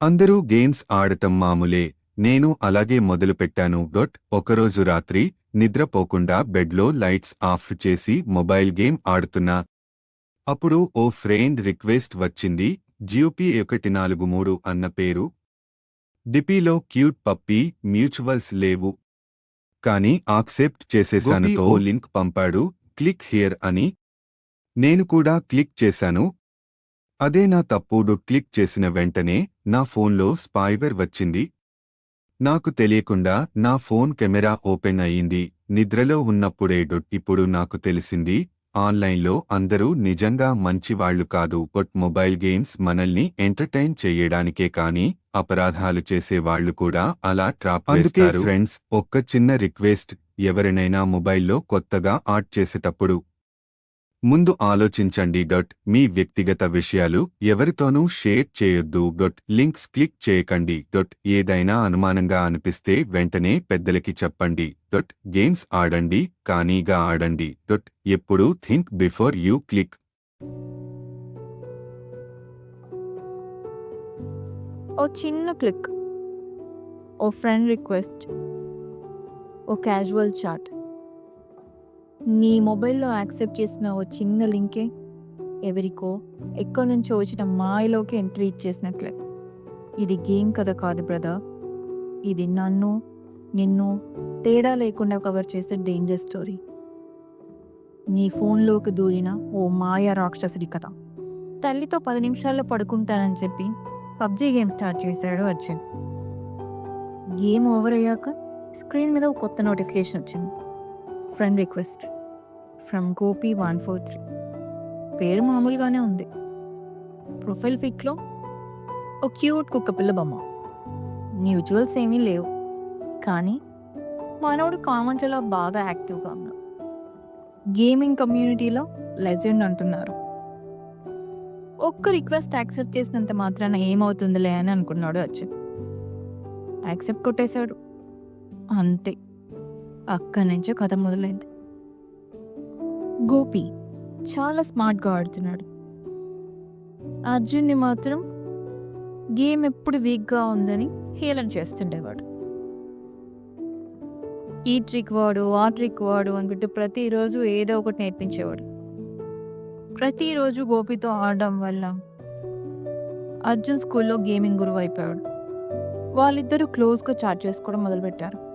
అందరూ గేమ్స్ ఆడటం మామూలే నేను అలాగే మొదలుపెట్టాను. డొట్ ఒకరోజు రాత్రి నిద్రపోకుండా బెడ్లో లైట్స్ ఆఫ్ చేసి మొబైల్ గేమ్ ఆడుతున్నా. అప్పుడు ఓ ఫ్రెండ్ రిక్వెస్ట్ వచ్చింది జియోపీ ఒకటి నాలుగు మూడు అన్న పేరు. డిపీలో క్యూట్ పప్పీ మ్యూచువల్స్ లేవు. కానీ ఆక్సెప్ట్ చేసేశాను ఓ లింక్ పంపాడు క్లిక్ హియర్ అని. నేను కూడా క్లిక్ చేశాను అదే నా తప్పుడు క్లిక్ చేసిన వెంటనే నా ఫోన్లో స్పైవర్ వచ్చింది. నాకు తెలియకుండా నా ఫోన్ కెమెరా ఓపెన్ అయ్యింది. నిద్రలో ఉన్నప్పుడే డొట్ ఇప్పుడు నాకు తెలిసింది ఆన్లైన్లో అందరూ నిజంగా మంచివాళ్ళు కాదు. బట్ మొబైల్ గేమ్స్ మనల్ని ఎంటర్టైన్ చేయడానికే కాని అపరాధాలు చేసే వాళ్ళు కూడా అలా ట్రాప్ అందుకే ఫ్రెండ్స్ ఒక్క చిన్న రిక్వెస్ట్ ఎవరినైనా మొబైల్లో కొత్తగా ఆడ్ చేసేటప్పుడు ముందు ఆలోచించండి డట్ మీ వ్యక్తిగత విషయాలు ఎవరితోనూ షేర్ చేయొద్దు డొట్ లింక్స్ క్లిక్ చేయకండి డొట్ ఏదైనా అనుమానంగా అనిపిస్తే వెంటనే పెద్దలకి చెప్పండి డొట్ గేమ్స్ ఆడండి కానీగా ఆడండి డొట్ ఎప్పుడూ థింక్ బిఫోర్ యూ క్లిక్. ఓ చిన్న క్లిక్. ఓ ఫ్రెండ్ రిక్వెస్ట్. ఓ క్యాజువల్ చాట్. నీ మొబైల్లో యాక్సెప్ట్ చేసిన ఓ చిన్న లింకే ఎవరికో ఎక్కడి నుంచో వచ్చిన మాయలోకి ఎంట్రీ ఇచ్చేసినట్లే. ఇది గేమ్ కథ కాదు బ్రదర్. ఇది నన్ను నిన్ను తేడా లేకుండా కవర్ చేసే డేంజర్ స్టోరీ. నీ ఫోన్లోకి దూరిన ఓ మాయ రాక్షసుడి కథ. తల్లితో పది నిమిషాల్లో పడుకుంటానని చెప్పి పబ్జీ గేమ్ స్టార్ట్ చేశాడు అర్జున్. గేమ్ ఓవర్ అయ్యాక స్క్రీన్ మీద ఒక కొత్త నోటిఫికేషన్ వచ్చింది. Friend request from Gopi one four three పేరు మామూలుగానే ఉంది. ప్రొఫైల్ పిక్లో ఒక క్యూట్ కుక్కపిల్ల బొమ్మ. మ్యూచువల్స్ ఏమీ లేవు. కానీ మనోడు కామెంట్లో బాగా యాక్టివ్గా ఉన్నాడు. గేమింగ్ కమ్యూనిటీలో లెజెండ్ అంటున్నారు. ఒక్క రిక్వెస్ట్ యాక్సెప్ట్ చేసినంత మాత్రాన ఏమవుతుందిలే అని అనుకున్నాడు అర్జున్. యాక్సెప్ట్ కొట్టేశాడు. అంతే. అక్కడి నుంచి కథ మొదలైంది. గోపి చాలా స్మార్ట్గా ఆడుతున్నాడు. అర్జున్ని మాత్రం గేమ్ ఎప్పుడు వీక్గా ఉందని హేళన చేస్తుండేవాడు. ఈ ట్రిక్ వాడు ఆ ట్రిక్ వాడు అనుకుంటూ ప్రతిరోజు ఏదో ఒకటి నేర్పించేవాడు. ప్రతిరోజు గోపితో ఆడడం వల్ల అర్జున్ స్కూల్లో గేమింగ్ గురువు అయిపోయాడు వాళ్ళిద్దరూ క్లోజ్గా చాట్ చేసుకోవడం మొదలుపెట్టారు.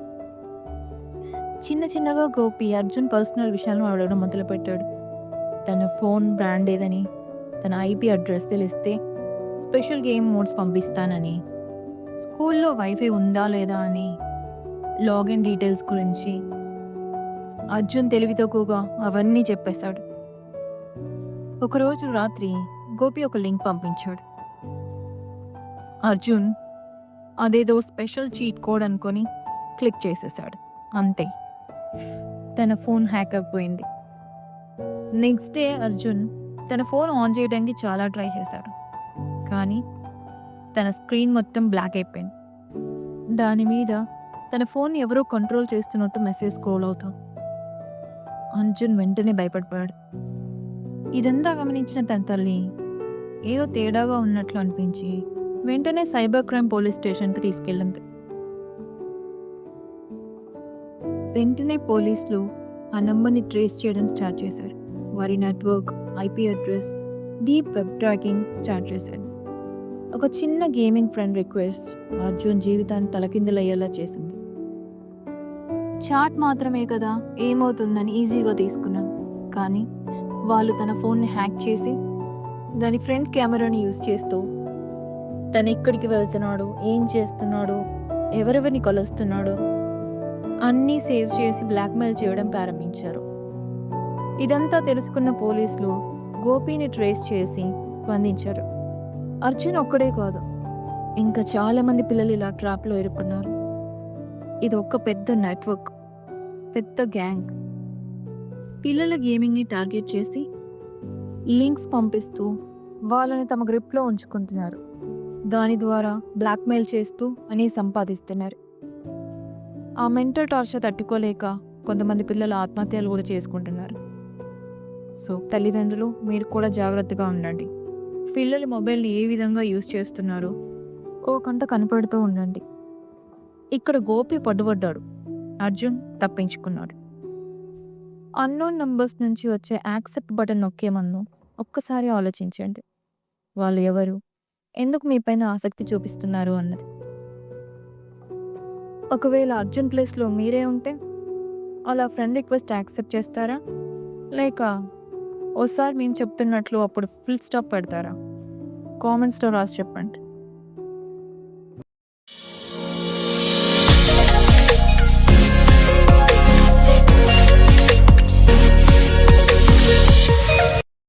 చిన్న చిన్నగా గోపి అర్జున్ పర్సనల్ విషయాలను అడగడం మొదలుపెట్టాడు తన ఫోన్ బ్రాండ్ ఏదని తన ఐపీ అడ్రస్ తెలిస్తే స్పెషల్ గేమ్ మోడ్స్ పంపిస్తానని స్కూల్లో వైఫై ఉందా లేదా అని లాగిన్ డీటెయిల్స్ గురించి అర్జున్ తెలివితో కూగా అవన్నీ చెప్పేశాడు. ఒకరోజు రాత్రి గోపి ఒక లింక్ పంపించాడు. అర్జున్ అదేదో స్పెషల్ చీట్ కోడ్ అనుకొని క్లిక్ చేసేసాడు అంతే. తన ఫోన్ హ్యాక్ అయిపోయింది. నెక్స్ట్ డే అర్జున్ తన ఫోన్ ఆన్ చేయడానికి చాలా ట్రై చేశాడు. కానీ తన స్క్రీన్ మొత్తం బ్లాక్ అయిపోయింది. దాని మీద తన ఫోన్ ఎవరో కంట్రోల్ చేస్తున్నట్టు మెసేజ్ స్క్రోల్ అవుతాం అర్జున్ వెంటనే భయపడిపోయాడు. ఇదంతా గమనించిన తన తల్లి ఏదో తేడాగా ఉన్నట్లు అనిపించి వెంటనే సైబర్ క్రైమ్ పోలీస్ స్టేషన్కి తీసుకెళ్ళింది. వెంటనే పోలీసులు ఆ నంబర్ని ట్రేస్ చేయడం స్టార్ట్ చేశారు. వారి network IP address deep web tracking start చేశాడు ఒక చిన్న గేమింగ్ ఫ్రెండ్ రిక్వెస్ట్ అర్జున్ జీవితాన్ని తలకిందులయ్యేలా చేసింది. చాట్ మాత్రమే కదా ఏమవుతుందని ఈజీగా తీసుకున్నాను కానీ వాళ్ళు తన ఫోన్ని హ్యాక్ చేసి దాని ఫ్రంట్ కెమెరాని యూజ్ చేస్తూ తను ఎక్కడికి వెళ్తున్నాడు ఏం చేస్తున్నాడు ఎవరెవరిని కలుస్తున్నాడు అన్నీ సేవ్ చేసి బ్లాక్మెయిల్ చేయడం ప్రారంభించారు. ఇదంతా తెలుసుకున్న పోలీసులు గోపిని ట్రేస్ చేసి బంధించారు అర్జున్ ఒక్కడే కాదు ఇంకా చాలామంది పిల్లలు ఇలా ట్రాప్లో ఇరుక్కున్నారు. ఇది ఒక పెద్ద నెట్వర్క్ పెద్ద గ్యాంగ్. పిల్లల గేమింగ్ని టార్గెట్ చేసి లింక్స్ పంపిస్తూ వాళ్ళని తమ గ్రిప్లో ఉంచుకుంటున్నారు. దాని ద్వారా బ్లాక్మెయిల్ చేస్తూ అని సంపాదిస్తున్నారు. ఆ మెంటల్ టార్చర్ తట్టుకోలేక కొంతమంది పిల్లలు ఆత్మహత్యలు కూడా చేసుకుంటున్నారు. సో తల్లిదండ్రులు మీరు కూడా జాగ్రత్తగా ఉండండి. పిల్లలు మొబైల్ని ఏ విధంగా యూజ్ చేస్తున్నారు ఓ కంట కనపడుతూ ఉండండి. ఇక్కడ గోపి పడ్డుపడ్డాడు అర్జున్ తప్పించుకున్నాడు. అన్నోన్ నంబర్స్ నుంచి వచ్చే యాక్సెప్ట్ బటన్ నొక్కేమన్ను ఒక్కసారి ఆలోచించండి. వాళ్ళు ఎవరు? ఎందుకు మీపైన ఆసక్తి చూపిస్తున్నారు అన్నది. ఒకవేళ అర్జున్ ప్లేస్లో మీరే ఉంటే అలా ఫ్రెండ్ రిక్వెస్ట్ యాక్సెప్ట్ చేస్తారా? లేక ఓసారి మేము చెప్తున్నట్లు అప్పుడు ఫుల్ స్టాప్ పెడతారా? కామెంట్స్లో రాసి చెప్పండి.